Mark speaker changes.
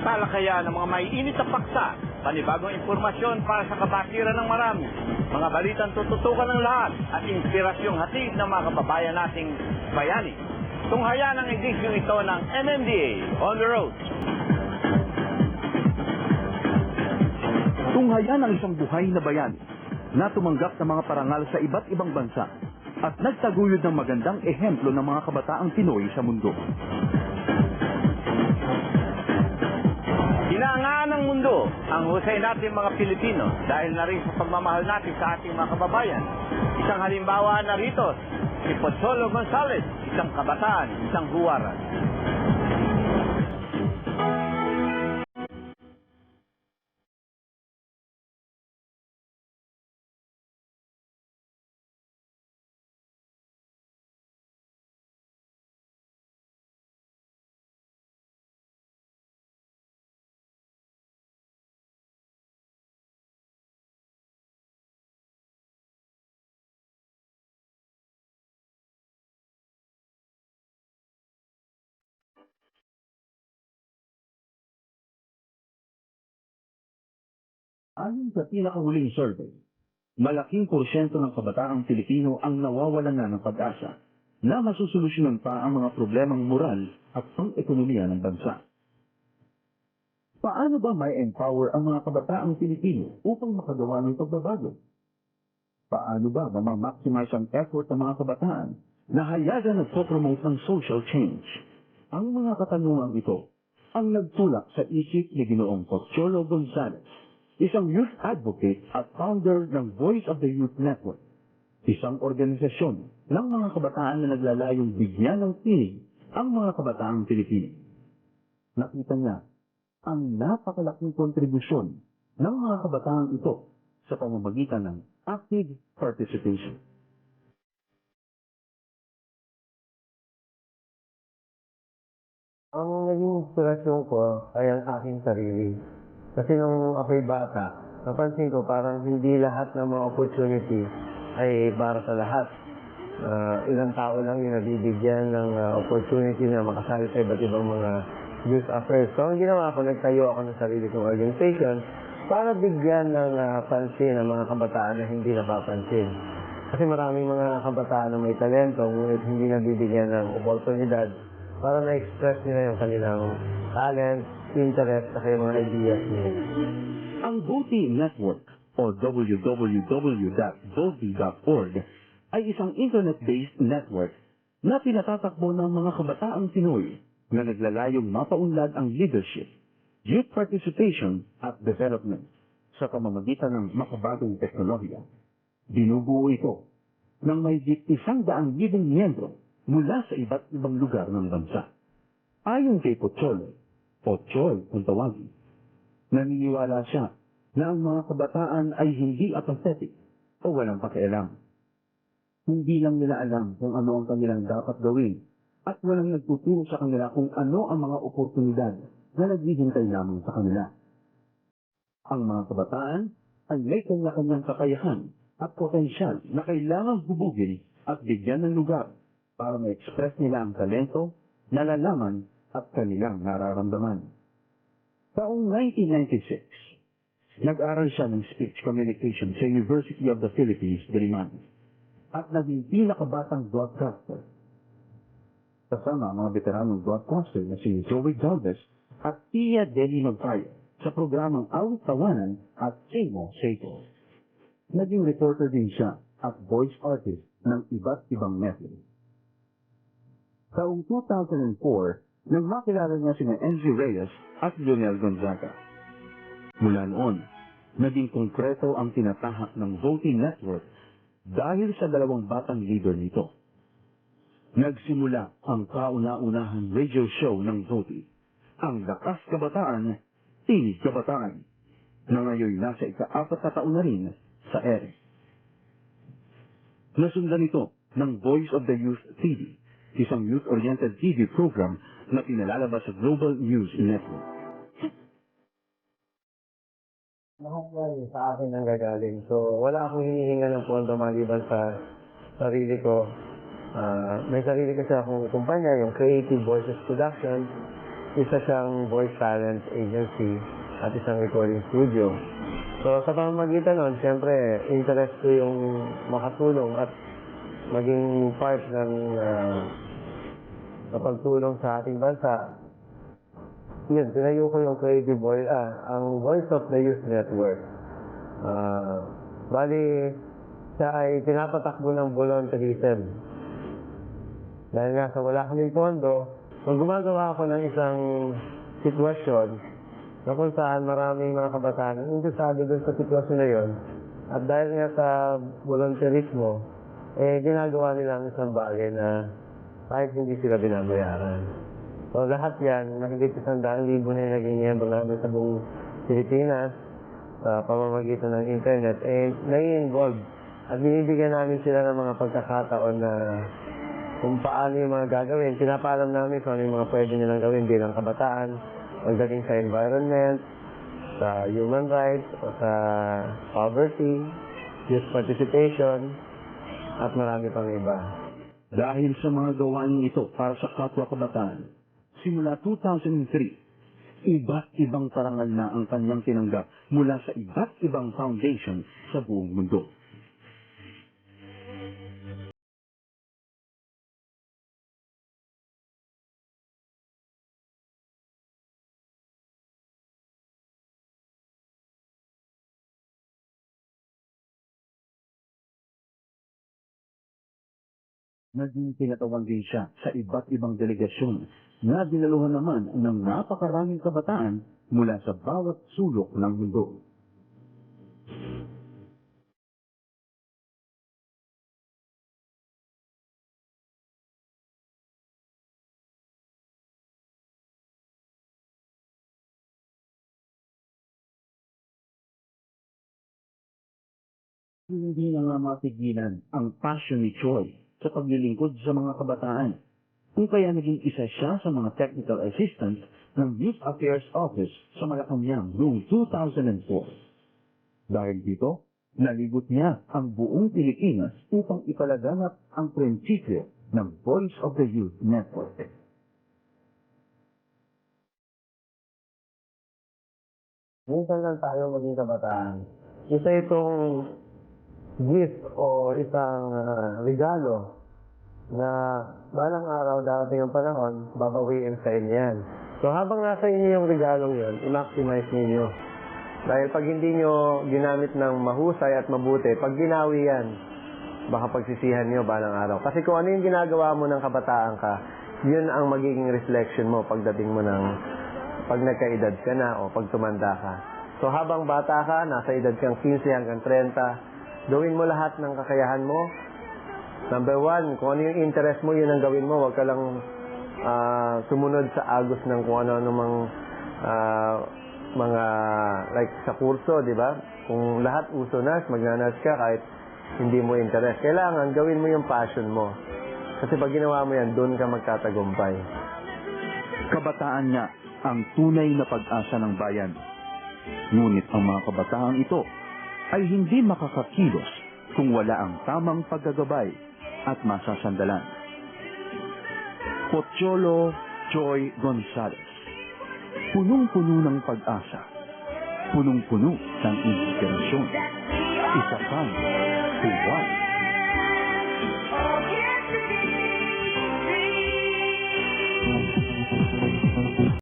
Speaker 1: talakayan ng mga maiinit na paksa, panibagong impormasyon para sa kabatiran ng marami, mga balitang tututukan ng lahat at inspirasyong hatid ng mga kababayan nating bayani. Tunghayan ang edisyong ito ng MMDA On The Road.
Speaker 2: Tunghayan ang isang buhay na bayani na tumanggap ng mga parangal sa iba't ibang bansa at nagtaguyod ng magandang ehemplo ng mga kabataang Pinoy sa mundo.
Speaker 1: Mundo ang husay natin mga Pilipino dahil na rin sa pagmamahal natin sa ating mga kababayan. Isang halimbawa na rito, si Pozzolo Gonzales, isang kabataan, isang huwaran.
Speaker 2: Ayon sa pinakahuling survey, malaking porsyento ng kabataang Pilipino ang nawawalan na ng pag-asa na masusolusyonan pa ang mga problemang moral at pang-ekonomiya ng bansa. Paano ba may empower ang mga kabataang Pilipino upang makagawa ng pagbabago? Paano ba mamamaximize ang effort ng mga kabataan na hayagan nagpo-promote ng social change? Ang mga katanungang ito ang nagtulak sa isip ni Ginoong Pocholo Gonzales, isang youth advocate at founder ng Voice of the Youth Network, isang organisasyon ng mga kabataan na naglalayong bigyan ng tinig ang mga kabataang Pilipino. Nakita niya ang napakalaking kontribusyon ng mga kabataang ito sa pamamagitan ng active participation.
Speaker 3: Ang naging inspirasyon ko ay ang aking sarili. Kasi nung ako'y bata, napansin ko parang hindi lahat ng mga opportunity ay para sa lahat. Ah, ilang tao lang yung nabibigyan ng ah, opportunity na makasali sa iba't ibang mga youth affairs. So, ang ginawa ko, nagtayo ako ng sarili kong organization para bigyan ng ah, pansin ang mga kabataan na hindi napapansin. Kasi maraming mga kabataan na may talento, ngunit hindi nabibigyan ng oportunidad para na-express nila yung kanilang talent, interest, yung mga ideas nila.
Speaker 2: Ang Voti Network o www.voti.org ay isang internet-based network na pinatatakbo ng mga kabataang Pinoy na naglalayong mapaunlad ang leadership, youth participation at development sa pamamagitan ng makabagong teknolohiya. Binubuo ito ng may isang daang libong miyembro mula sa iba't ibang lugar ng bansa. Ayon kay Pocholo, Pochol kung tawagin, naniniwala siya na ang mga kabataan ay hindi apathetic o walang pakialam. Hindi lang nila alam kung ano ang kanilang dapat gawin at walang nagtuturo sa kanila kung ano ang mga oportunidad na naghihintay lamang sa kanila. Ang mga kabataan ay may kanya-kanyang kakayahan at potensyal na kailangang hubugin at bigyan ng lugar para ma-express nila ang talento, nalalaman at kanilang nararamdaman. Taong 1996, nag-aral siya ng speech communication sa University of the Philippines, Diliman, at naging pinakabatang broadcaster. Kasama ang mga veteranong broadcaster na si Zoe Galvez at Tia Deli Magpayo sa programang Awit Tawanan at Semo Seiko. Naging reporter din siya at voice artist ng iba't ibang method. Taong 2004, nang makilala niya sina NG Reyes at Lionel Gonzaga. Mula noon, naging konkreto ang tinatahak ng voting network dahil sa dalawang batang leader nito. Nagsimula ang kauna-unahang radio show ng voting, ang Lakas Kabataan, Tinig Kabataan, na ngayon nasa ika-apat na taon na rin sa ere. Nasundan ito ng Voice of the Youth TV, isang youth-oriented TV program na pinalalabas sa Global News Network.
Speaker 3: Yan sa akin ang gagaling. So, wala akong hinihinga ng pondo maliban sa sarili ko. Ah, may sarili kasi akong kumpanya, yung Creative Voices Production. isa siyang voice talent agency at isang recording studio. So sa pamamagitan nun, siyempre, interest ko yung makatulong at maging part ng uh, kapagtulong sa ating bansa. Yun, tinayo ko yung Creative Voice, ah, ang Voice of the Youth Network. Ah, bali, siya ay pinapatakbo ng volunteerism. Dahil nga sa wala kaming pondo, kung gumagawa ako ng isang sitwasyon na kung saan maraming mga kabataan interesado doon sa sitwasyon na yon, at dahil nga sa volunteerismo, eh, ginagawa nila ang isang bagay na kahit hindi sila binabayaran. So, lahat yan, mahigit isang daang libo na naging miyembro namin sa buong Pilipinas sa pamamagitan ng internet, eh, nai-involve. At binibigyan namin sila ng mga pagkakataon na kung paano yung mga gagawin. Pinapaalam namin kung ano yung mga pwede nilang gawin bilang kabataan, pagdating sa environment, sa human rights, o sa poverty, youth participation, at marami pang iba.
Speaker 2: Dahil sa mga gawain ito para sa kapwa kabataan, simula 2003, iba't ibang parangal na ang kanyang tinanggap mula sa iba't ibang foundation sa buong mundo. Naging tinatawan din siya sa iba't ibang delegasyon na dinaluhan naman ng napakaraming kabataan mula sa bawat sulok ng mundo. Hindi na nga matigilan ang passion ni Choi sa paglilingkod sa mga kabataan. Kung kaya naging isa siya sa mga technical assistants ng Youth Affairs Office sa Malacanang noong 2004. Dahil dito, nalibot niya ang buong Pilipinas upang ipalaganap ang prinsipyo ng Voice of the Youth Network.
Speaker 3: Minsan lang tayo maging kabataan. Isa itong gift o isang ah, regalo na balang araw darating ang panahon, babawiin sa inyo yan. So habang nasa inyo yung regalong yun, i-maximize ninyo. Dahil pag hindi nyo ginamit ng mahusay at mabuti, pag ginawi yan, baka pagsisihan nyo balang araw. Kasi kung ano yung ginagawa mo ng kabataan ka, yun ang magiging reflection mo pagdating mo ng pag nagkaedad ka na o pag tumanda ka. So habang bata ka, nasa edad kang 15 hanggang 30, gawin mo lahat ng kakayahan mo. Number one, kung ano yung interest mo, yun ang gawin mo. Huwag ka lang ah, sumunod sa agos ng kung ano-ano mang ah, mga, like sa kurso, di ba? Kung lahat uso nas, magnanas ka kahit hindi mo interest. Kailangan gawin mo yung passion mo. Kasi pag ginawa mo yan, doon ka magtatagumpay.
Speaker 2: Kabataan niya ang tunay na pag-asa ng bayan. Ngunit ang mga kabataang ito ay hindi makakakilos kung wala ang tamang paggagabay at masasandalan. Pocholo Joy Gonzalez. Punong-puno ng pag-asa. Punong-puno ng inspirasyon. Isa kang huwag.
Speaker 4: Oh, yes.